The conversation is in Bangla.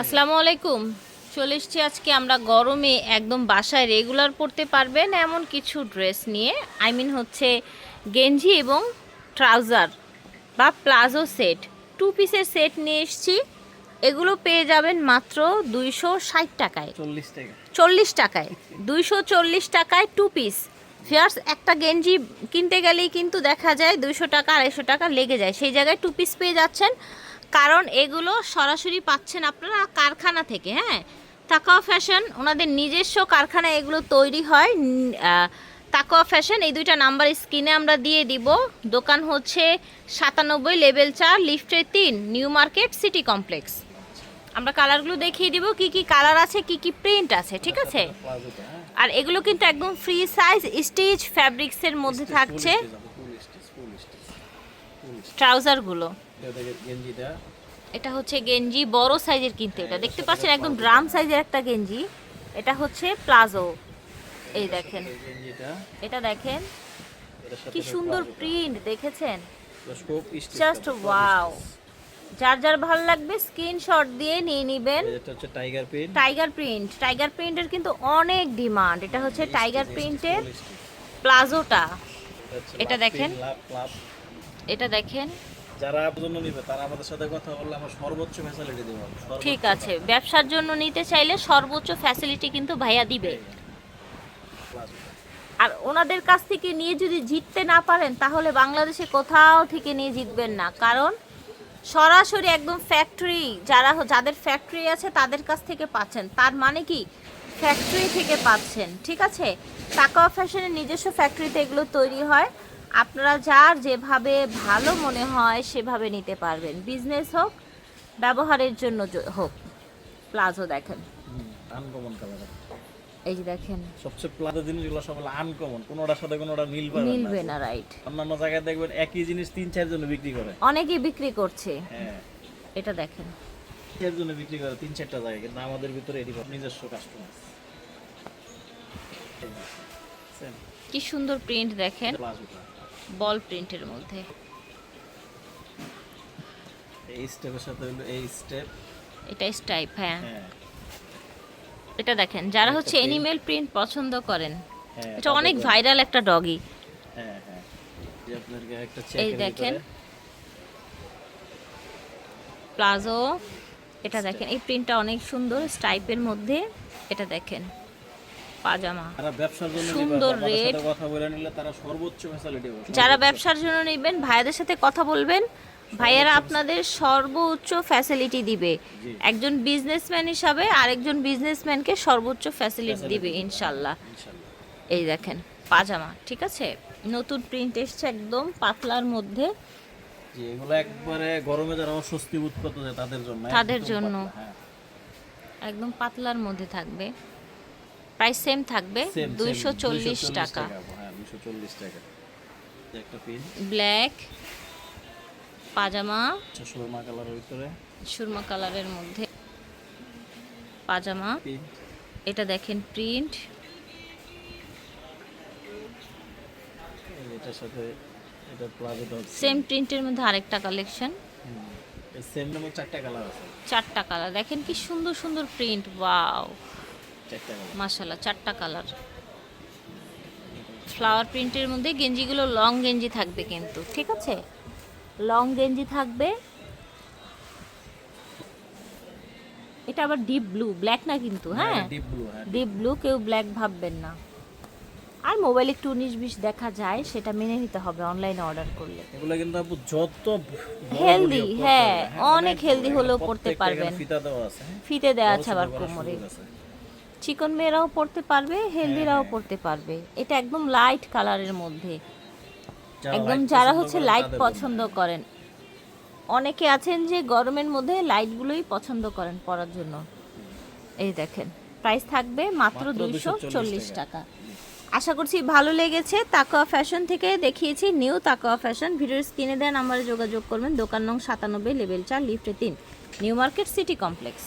আসসালামু আলাইকুম। চলে এসছি আজকে আমরা গরমে একদম বাসায় রেগুলার পরতে পারবেন এমন কিছু ড্রেস নিয়ে। আই মিন হচ্ছে গেঞ্জি এবং ট্রাউজার বা প্লাজো সেট। টু পিসের সেট নিয়ে এসছি। এগুলো পেয়ে যাবেন মাত্র দুইশো ষাট টাকায়। চল্লিশ টাকায়। দুইশো চল্লিশ টাকায় টু পিস ফিয়ার্স একটা গেঞ্জি কিনতে গেলেই কিন্তু দেখা যায় দুইশো টাকা আড়াইশো টাকা লেগে যায়। সেই জায়গায় টু পিস পেয়ে যাচ্ছেন। কারণ এগুলো সরাসরি পাচ্ছেন আপনারা কারখানা থেকে হ্যাঁ? তাকাওয়া ফ্যাশন ওনাদের নিজস্ব কারখানায় এগুলো তৈরি হয় আহ, ফ্যাশন এই দুইটা নাম্বার স্ক্রিনে আমরা দিয়ে দিব। দোকান হচ্ছে সাতানব্বই লেভেল চার লিফটে তিন নিউ মার্কেট সিটি কমপ্লেক্স। আমরা কালারগুলো দেখিয়ে দিব কি কি কালার আছে কি কি প্রিন্ট আছে ঠিক আছে? আর এগুলো কিন্তু একদম ফ্রি সাইজ স্টিচ ফ্যাব্রিক্সের মধ্যে থাকছে। ট্রাউজারগুলো। এটা হচ্ছে গেঞ্জি, বড় সাইজের কিনতে এটা। দেখতে পাচ্ছেন একদম ড্রাম সাইজের একটা গেঞ্জি। এটা হচ্ছে প্লাজো। এই দেখেন। এটা দেখেন। কি সুন্দর প্রিন্ট, দেখেছেন? জাস্ট ওয়াও যার যার ভালো লাগবে স্ক্রিনশট দিয়ে নিয়ে নেবেন। এটা হচ্ছে tiger print tiger print. Tiger প্রিন্টের কিন্তু অনেক ডিমান্ড। এটা হচ্ছে টাইগার প্রিন্টের প্লাজোটা। এটা দেখেন। এটা দেখেন। যারা জন্য নিবে তারা আমাদের সাথে কথা বললে আমরা সর্বোচ্চ ফ্যাসিলিটি দেবো ঠিক আছে ব্যবসার জন্য নিতে চাইলে সর্বোচ্চ ফ্যাসিলিটি কিন্তু ভাইয়া দিবে। আর ওনাদের কাছ থেকে নিয়ে যদি জিততে না পারেন তাহলে বাংলাদেশে কোথাও থেকে নিয়ে জিতবেন না। কারণ সরাসরি একদম ফ্যাক্টরি যারা যাদের ফ্যাক্টরি আছে তাদের কাছ থেকে পাচ্ছেন। তার মানে কি? ফ্যাক্টরি থেকে পাচ্ছেন ঠিক আছে? টাকা ফ্যাশনের নিজস্ব ফ্যাক্টরিতে এগুলো তৈরি হয়। আপনারা যার যেভাবে ভালো মনে হয় সেভাবে নিতে পারবেন। বিজনেস হোক ব্যবহারের জন্য হোক প্লাজো দেখেন। আনকমন কালার এই যে দেখেন। সবচেয়ে প্লাজো জিনিসগুলো সব আনকমন কোনোটার সাথে কোনোটা মিল পাবে না। মিলবে না রাইট অন্যান্য জায়গায় দেখবেন একই জিনিস তিন চার জন্য বিক্রি করে। অনেকেই বিক্রি করছে। হ্যাঁ। এটা দেখেন। চার জন্য বিক্রি করে তিন চারটা জায়গায় কিন্তু আমাদের ভিতরে এটি নিজস্ব কাস্টমার কি সুন্দর প্রিন্ট দেখেন। প্লাজোটা বল প্রিন্টের মধ্যে। এই স্টেপের সাথে হলো এই স্টেপ। এটা স্টাইপ হ্যাঁ। হ্যাঁ। এটা দেখেন যারা হচ্ছে। অ্যানিমেল প্রিন্ট পছন্দ করেন হ্যাঁ এটা অনেক ভাইরাল একটা ডগি হ্যাঁ হ্যাঁ। এই দেখেন। প্লাজো এটা দেখেন এই প্রিন্টটা অনেক সুন্দর স্টাইপের মধ্যে এটা দেখেন। পাজামা। সুন্দর রেট। যারা ব্যবসার জন্য নেবেন ভাইয়াদের সাথে কথা বলবেন ভাইয়ারা আপনাদের সর্বোচ্চ ফ্যাসিলিটি দিবে। একজন বিজনেসম্যান হিসাবে আরেকজন বিজনেসম্যানকে সর্বোচ্চ ফ্যাসিলিটি দিবে ইনশাল্লাহ। এই দেখেন পাজামা ঠিক আছে? নতুন প্রিন্ট এসছে একদম পাতলার মধ্যে। এগুলো একবারে গরমে যারা অস্বস্তি করতেছে তাদের জন্য তাদের জন্য। হ্যাঁ। একদম পাতলার মধ্যে থাকবে। প্রাইস সেম থাকবে দুইশো চল্লিশ 240 টাকা। হ্যাঁ ব্ল্যাক পাজামা সুরমা কালারের ভিতরে। সুরমা কালারের মধ্যে। পাজামা। এটা দেখেন প্রিন্ট। এটার সাথে এটা হচ্ছে সেম প্রিন্টের মধ্যে আরেকটা কালেকশন। সেম নামে চারটা কালার আছে। চারটা কালার। দেখেন কি সুন্দর সুন্দর প্রিন্ট। ওয়াও। মাশাল্লাহ চারটা কালার। ফ্লাওয়ার প্রিন্টের মধ্যে গেঞ্জিগুলো লং গেঞ্জি থাকবে কিন্তু ঠিক আছে? লং গেঞ্জি থাকবে। এটা আবার ডিপ ব্লু ব্ল্যাক না কিন্তু হ্যাঁ ডিপ ব্লু হ্যাঁ ব্লু কেউ ব্ল্যাক ভাববেন না। আর মোবাইল একটু উনিশ বিশ দেখা যায় সেটা মেনে নিতে হবে অনলাইনে অর্ডার করলে। এগুলো কিন্তু আপু যত হোক, হ্যাঁ, অনেক হেলদি হলেও পড়তে পারবেন। ফিতা দেওয়া আছে হ্যাঁ? ফিতে দেওয়া আছে আবার কোমরে। চিকন মেয়েরাও পড়তে পারবে হেলদিরাও পড়তে পারবে। এটা একদম লাইট কালারের মধ্যে। একদম যারা হচ্ছে লাইট পছন্দ করেন। অনেকে আছেন যে গরমের মধ্যে লাইটগুলোই পছন্দ করেন পরার জন্য। এই দেখেন প্রাইস থাকবে মাত্র দুইশো চল্লিশ টাকা। টাকা। আশা করছি ভালো লেগেছে তাকোয়া ফ্যাশন থেকে দেখিয়েছি নিউ তাকোয়া ফ্যাশন। ভিডিওর স্ক্রিনে দেন আমার যোগাযোগ করবেন দোকান নং সাতানব্বই লেভেল চার লিফটে তিন নিউ মার্কেট সিটি কমপ্লেক্স।